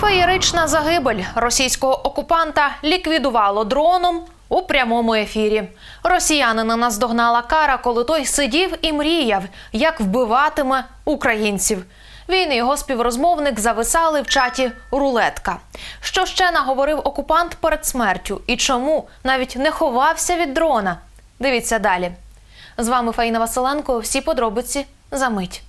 Феєрична загибель російського окупанта ліквідувало дроном у прямому ефірі. Росіянина наздогнала кара, коли той сидів і мріяв, як вбиватиме українців. Він і його співрозмовник зависали в чаті рулетка. Що ще наговорив окупант перед смертю і чому навіть не ховався від дрона? Дивіться далі. З вами Фаїна Василенко. Всі подробиці за мить.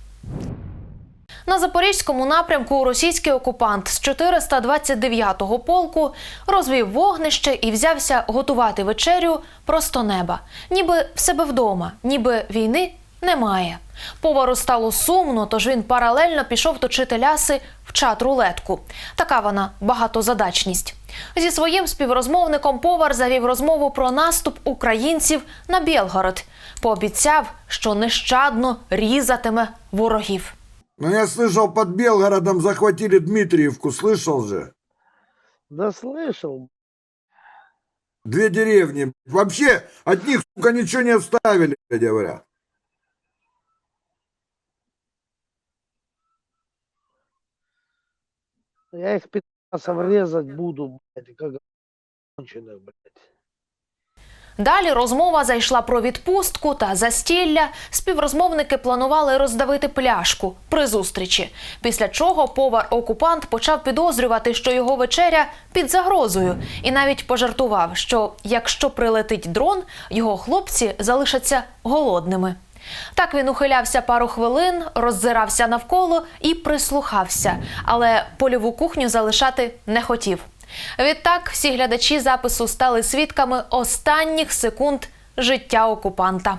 На запорізькому напрямку російський окупант з 429-го полку розвів вогнище і взявся готувати вечерю просто неба, ніби в себе вдома, ніби війни немає. Повару стало сумно, тож він паралельно пішов точити ляси в чат рулетку. Така вона багатозадачність. Зі своїм співрозмовником повар завів розмову про наступ українців на Білгород. Пообіцяв, що нещадно різатиме ворогів. Ну, я слышал, под Белгородом захватили Дмитриевку, слышал же? Да слышал. Две деревни. Вообще, от них, сука, ничего не оставили, говорят. Я их пи***сов резать буду, блядь, как конченых, блядь. Далі розмова зайшла про відпустку та застілля. Співрозмовники планували роздавити пляшку при зустрічі. Після чого повар-окупант почав підозрювати, що його вечеря під загрозою, і навіть пожартував, що якщо прилетить дрон, його хлопці залишаться голодними. Так він ухилявся пару хвилин, роззирався навколо і прислухався, але польову кухню залишати не хотів. Відтак всі глядачі запису стали свідками останніх секунд життя окупанта.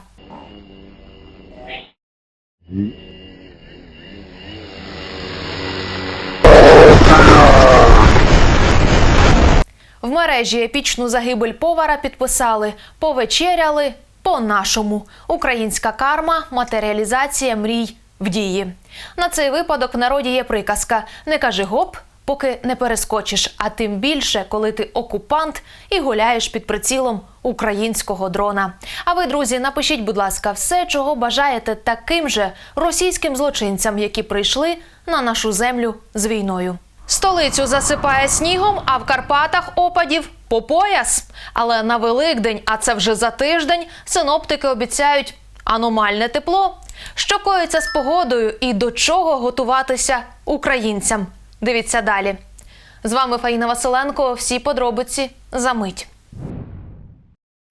В мережі епічну загибель повара підписали повечеряли по-нашому. Українська карма, матеріалізація мрій в дії. На цей випадок в народі є приказка: не кажи гоп, поки не перескочиш, а тим більше, коли ти окупант і гуляєш під прицілом українського дрона. А ви, друзі, напишіть, будь ласка, все, чого бажаєте таким же російським злочинцям, які прийшли на нашу землю з війною. Столицю засипає снігом, а в Карпатах опадів по пояс. Але на Великдень, а це вже за тиждень, синоптики обіцяють аномальне тепло. Що коїться з погодою і до чого готуватися українцям? Дивіться далі. З вами Фаїна Василенко. Всі подробиці за мить.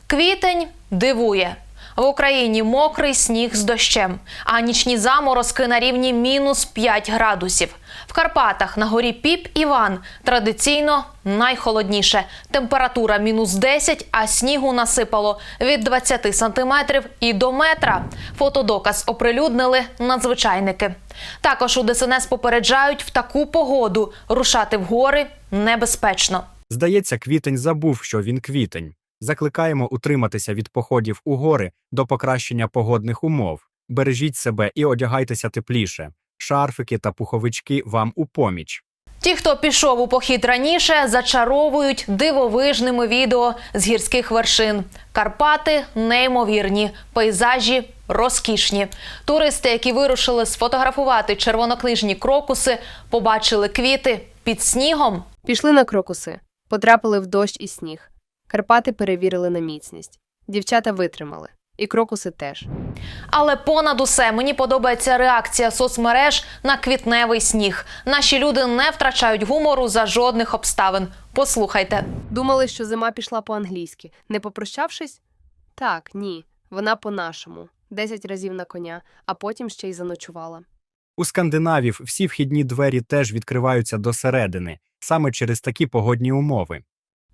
Квітень дивує. В Україні мокрий сніг з дощем, а нічні заморозки на рівні мінус 5 градусів. В Карпатах на горі Піп Іван традиційно найхолодніше. Температура мінус 10, а снігу насипало від 20 сантиметрів і до метра. Фотодоказ оприлюднили надзвичайники. Також у ДСНС попереджають в таку погоду рушати в гори небезпечно. Здається, квітень забув, що він квітень. Закликаємо утриматися від походів у гори до покращення погодних умов. Бережіть себе і одягайтеся тепліше. Шарфики та пуховички вам у поміч. Ті, хто пішов у похід раніше, зачаровують дивовижними відео з гірських вершин. Карпати неймовірні, пейзажі розкішні. Туристи, які вирушили сфотографувати червонокнижні крокуси, побачили квіти під снігом. Пішли на крокуси, потрапили в дощ і сніг. Карпати перевірили на міцність. Дівчата витримали. І крокуси теж. Але понад усе мені подобається реакція соцмереж на квітневий сніг. Наші люди не втрачають гумору за жодних обставин. Послухайте. Думали, що зима пішла по-англійськи. Не попрощавшись? Так, ні. Вона по-нашому. Десять разів на коня, а потім ще й заночувала. У скандинавів всі вхідні двері теж відкриваються досередини, саме через такі погодні умови.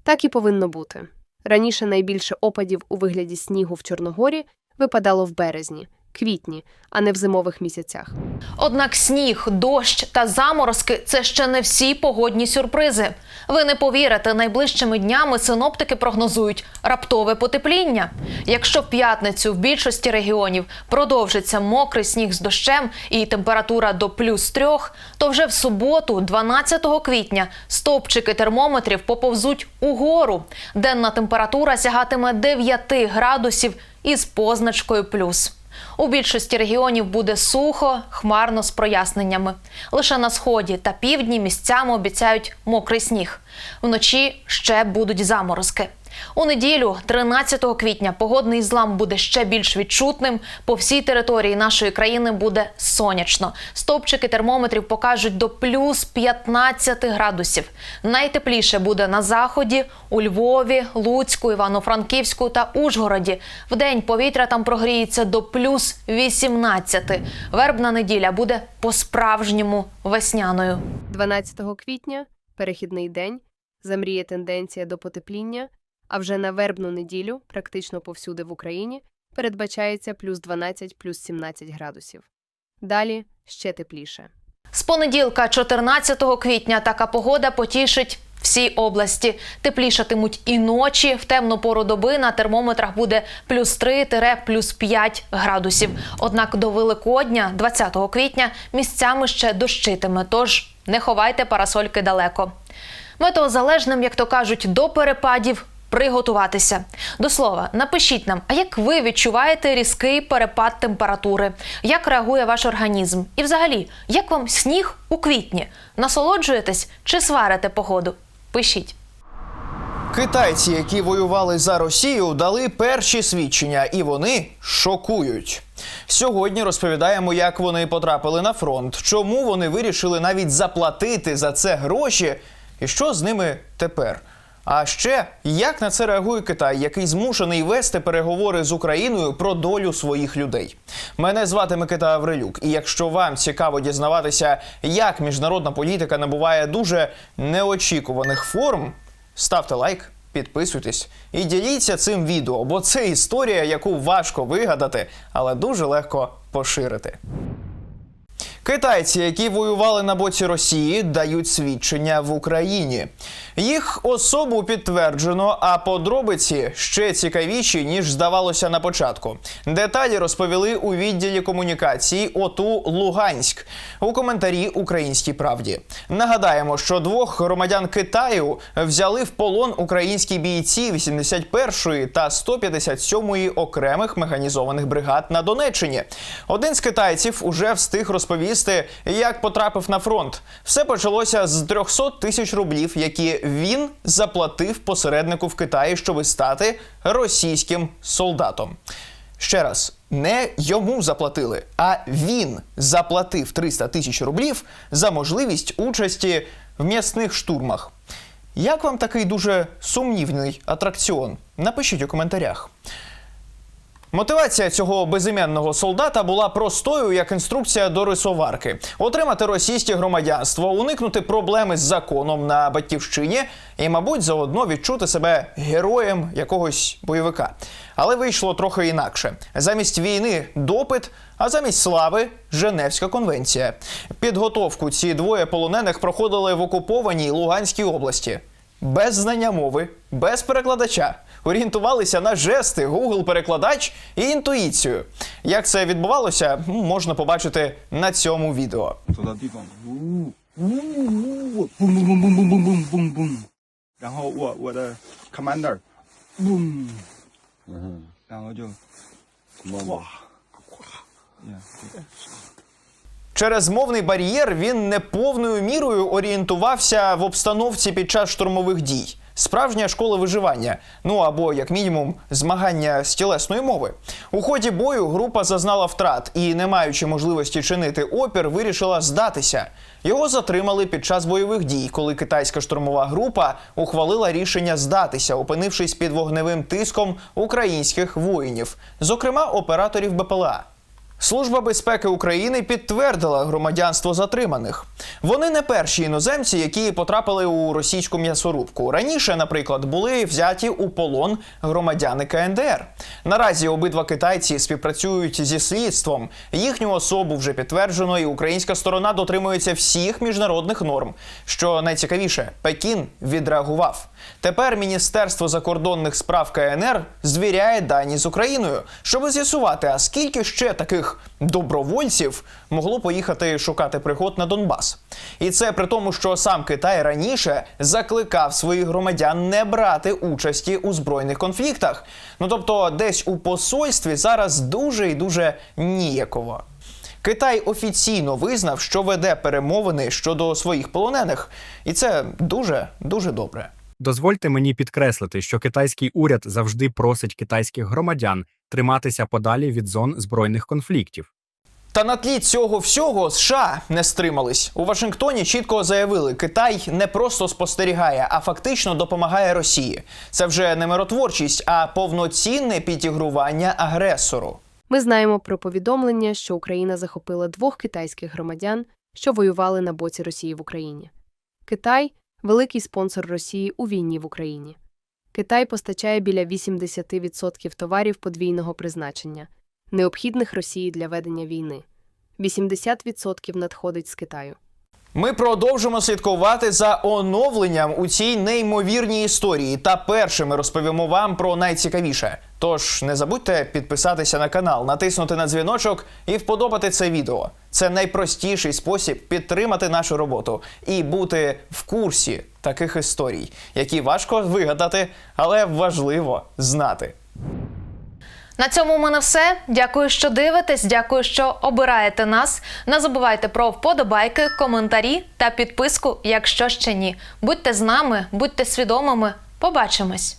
Так і повинно бути. Раніше найбільше опадів у вигляді снігу в Чорногорі випадало в березні, квітні, а не в зимових місяцях. Однак сніг, дощ та заморозки це ще не всі погодні сюрпризи. Ви не повірите, найближчими днями синоптики прогнозують раптове потепління. Якщо в п'ятницю в більшості регіонів продовжиться мокрий сніг з дощем і температура до плюс трьох, то вже в суботу, 12 квітня, стовпчики термометрів поповзуть угору. Денна температура сягатиме 9 градусів із позначкою плюс. У більшості регіонів буде сухо, хмарно з проясненнями. Лише на сході та півдні місцями обіцяють мокрий сніг. Вночі ще будуть заморозки. У неділю, 13 квітня, погодний злам буде ще більш відчутним. По всій території нашої країни буде сонячно. Стовпчики термометрів покажуть до плюс 15 градусів. Найтепліше буде на заході, у Львові, Луцьку, Івано-Франківську та Ужгороді. Вдень повітря там прогріється до плюс 18. Вербна неділя буде по-справжньому весняною. 12 квітня перехідний день, замріє тенденція до потепління, а вже на вербну неділю, практично повсюди в Україні, передбачається плюс 12, плюс 17 градусів. Далі ще тепліше. З понеділка, 14 квітня, така погода потішить всі області. Теплішатимуть і ночі. В темну пору доби на термометрах буде плюс 3 плюс 5 градусів. Однак до Великодня, 20 квітня, місцями ще дощитиме. Тож не ховайте парасольки далеко. Метеозалежним, як то кажуть, до перепадів. Приготуватися до слова, напишіть нам, а як ви відчуваєте різкий перепад температури? Як реагує ваш організм? І взагалі, як вам сніг у квітні? Насолоджуєтесь чи сварите погоду? Пишіть. Китайці, які воювали за Росію, дали перші свідчення, і вони шокують. Сьогодні розповідаємо, як вони потрапили на фронт, чому вони вирішили навіть заплатити за це гроші, і що з ними тепер. А ще як на це реагує Китай, який змушений вести переговори з Україною про долю своїх людей. Мене звати Микита Аврилюк, і якщо вам цікаво дізнаватися, як міжнародна політика набуває дуже неочікуваних форм, ставте лайк, підписуйтесь і діліться цим відео, бо це історія, яку важко вигадати, але дуже легко поширити. Китайці, які воювали на боці Росії, дають свідчення в Україні. Їх особу підтверджено, а подробиці ще цікавіші ніж здавалося на початку. Деталі розповіли у відділі комунікації ОТУ Луганськ у коментарі Українській правді. Нагадаємо, що двох громадян Китаю взяли в полон українські бійці 81-ї та 157-ї окремих механізованих бригад на Донеччині. Один з китайців уже встиг розповісти, як потрапив на фронт. Все почалося з 300 тисяч рублів, які він заплатив посереднику в Китаї, щоби стати російським солдатом. Ще раз, не йому заплатили, а він заплатив 300 тисяч рублів за можливість участі в м'ясних штурмах. Як вам такий дуже сумнівний атракціон? Напишіть у коментарях. Мотивація цього безіменного солдата була простою, як інструкція до рисоварки: отримати російське громадянство, уникнути проблеми з законом на батьківщині і, мабуть, заодно відчути себе героєм якогось бойовика. Але вийшло трохи інакше. Замість війни допит, а замість слави Женевська конвенція. Підготовку ці двоє полонених проходили в окупованій Луганській області. Без знання мови, без перекладача. Орієнтувалися на жести, Google перекладач і інтуїцію. Як це відбувалося, можна побачити на цьому відео. Через мовний бар'єр він не повною мірою орієнтувався в обстановці під час штурмових дій. Справжня школа виживання, ну або як мінімум змагання з тілесної мови. У ході бою група зазнала втрат і, не маючи можливості чинити опір, вирішила здатися. Його затримали під час бойових дій, коли китайська штурмова група ухвалила рішення здатися, опинившись під вогневим тиском українських воїнів, зокрема операторів БПЛА. Служба безпеки України підтвердила громадянство затриманих. Вони не перші іноземці, які потрапили у російську м'ясорубку. Раніше, наприклад, були взяті у полон громадяни КНДР. Наразі обидва китайці співпрацюють зі слідством. Їхню особу вже підтверджено, і українська сторона дотримується всіх міжнародних норм. Що найцікавіше, Пекін відреагував. Тепер Міністерство закордонних справ КНР звіряє дані з Україною, щоб з'ясувати, а скільки ще таких таких добровольців могло поїхати шукати пригод на Донбас. І це при тому, що сам Китай раніше закликав своїх громадян не брати участі у збройних конфліктах. Ну тобто, десь у посольстві зараз дуже і дуже ніяково. Китай офіційно визнав, що веде перемовини щодо своїх полонених, і це дуже дуже добре. Дозвольте мені підкреслити, що китайський уряд завжди просить китайських громадян триматися подалі від зон збройних конфліктів. Та на тлі цього всього США не стримались. У Вашингтоні чітко заявили, Китай не просто спостерігає, а фактично допомагає Росії. Це вже не миротворчість, а повноцінне підігрування агресору. Ми знаємо про повідомлення, що Україна захопила двох китайських громадян, що воювали на боці Росії в Україні. Китай великий спонсор Росії у війні в Україні. Китай постачає біля 80% товарів подвійного призначення, необхідних Росії для ведення війни. 80% надходить з Китаю. Ми продовжимо слідкувати за оновленням у цій неймовірній історії. Та першими розповімо вам про найцікавіше. Тож не забудьте підписатися на канал, натиснути на дзвіночок і вподобати це відео. Це найпростіший спосіб підтримати нашу роботу і бути в курсі таких історій, які важко вигадати, але важливо знати. На цьому у мене все. Дякую, що дивитесь. Дякую, що обираєте нас. Не забувайте про вподобайки, коментарі та підписку, якщо ще ні. Будьте з нами, будьте свідомими. Побачимось.